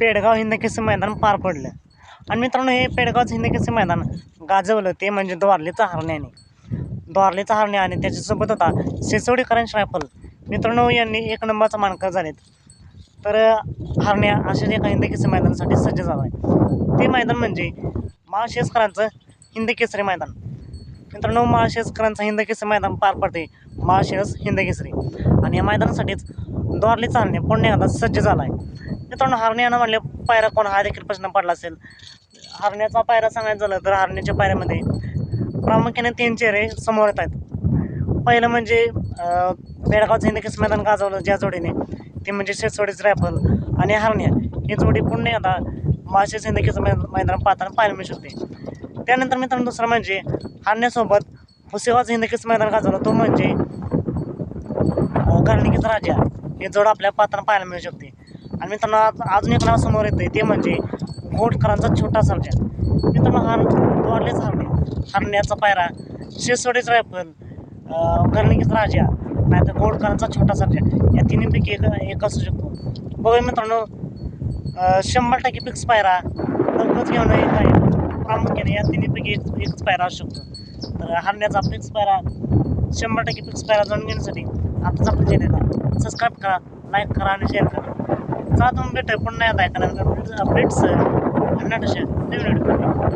पेडगाव हिंदकेसरी मैदान पार पडलं. आणि मित्रांनो हे पेडगावचं हिंदकेसरी मैदान गाजवलं ते म्हणजे द्वारलेचं हरण्याने. द्वारलेचा हरण्या आणि त्याच्यासोबत होता सिसोडीकरांची रायफल. मित्रांनो यांनी एक नंबरचा मानकर झालेत. तर हरण्या अशाच एका हिंदकेसरी मैदानासाठी सज्ज झाला आहे ते मैदान म्हणजे महाशेषकरांचं हिंदकेसरी मैदान. मित्रांनो महाशेषकरांचं हिंदकेसरी मैदान पार पडते महाशेस हिंदकेसरी आणि या मैदानासाठीच द्वारलेचा चालणे पुण्य आता सज्ज झाला आहे मित्रांनो हरण्यानं म्हणले पायरा कोण? हा देखील प्रश्न पडला असेल. हरण्याचा पायरा सांगायचं झालं तर हरण्याच्या पायऱ्यामध्ये प्रामुख्याने तीन चेहरे समोर येत आहेत. पहिलं म्हणजे अं, बेळगावचं मैदान गाजवलं ज्या जोडीने. ते म्हणजे शेसोडीच रायफल आणि हरण्या. ही जोडी पुण्य आता माशे हिंद मैदान मै मैदान पाहताना पाहायला मिळू शकते. त्यानंतर मित्रांनो दुसरं म्हणजे हरण्यासोबत पुसेगावचं हिंद मैदान गाजवलं. तो म्हणजे कर्णिकेचा राजा. हे जोड आपल्या पात्रांना पाहायला मिळू शकते. आणि मित्रांनो आज अजून एक नाव समोर येतं ते म्हणजे घोटकरांचा छोटा सर्जा मित्रांनो हा द्वारलेच हरणे. हरण्याचा पायरा शेसोडीच रायफल कर्णिकेचा राजा नाहीतर घोडकरांचा छोटा सर्जा या तिन्हीपैकी एक एक असू शकतो. बघूया मित्रांनो शंभर टक्के फिक्स पायरा लवकरच घेऊन एक आहे प्रामुख्याने या तिन्हीपैकी एक एकच पायरा असू शकतो. तर हरण्याचा फिक्स पायरा शंभर टक्के फिक्स पायरा जाणून घेण्यासाठी आताच आपल्या चॅनेलला सबस्क्राईब करा लाईक करा आणि शेअर करा. चला तुम्ही भेटूया पुन्हा एकदा एका नवीन अपडेट्स अपडेट्स नवीन व्हिडिओ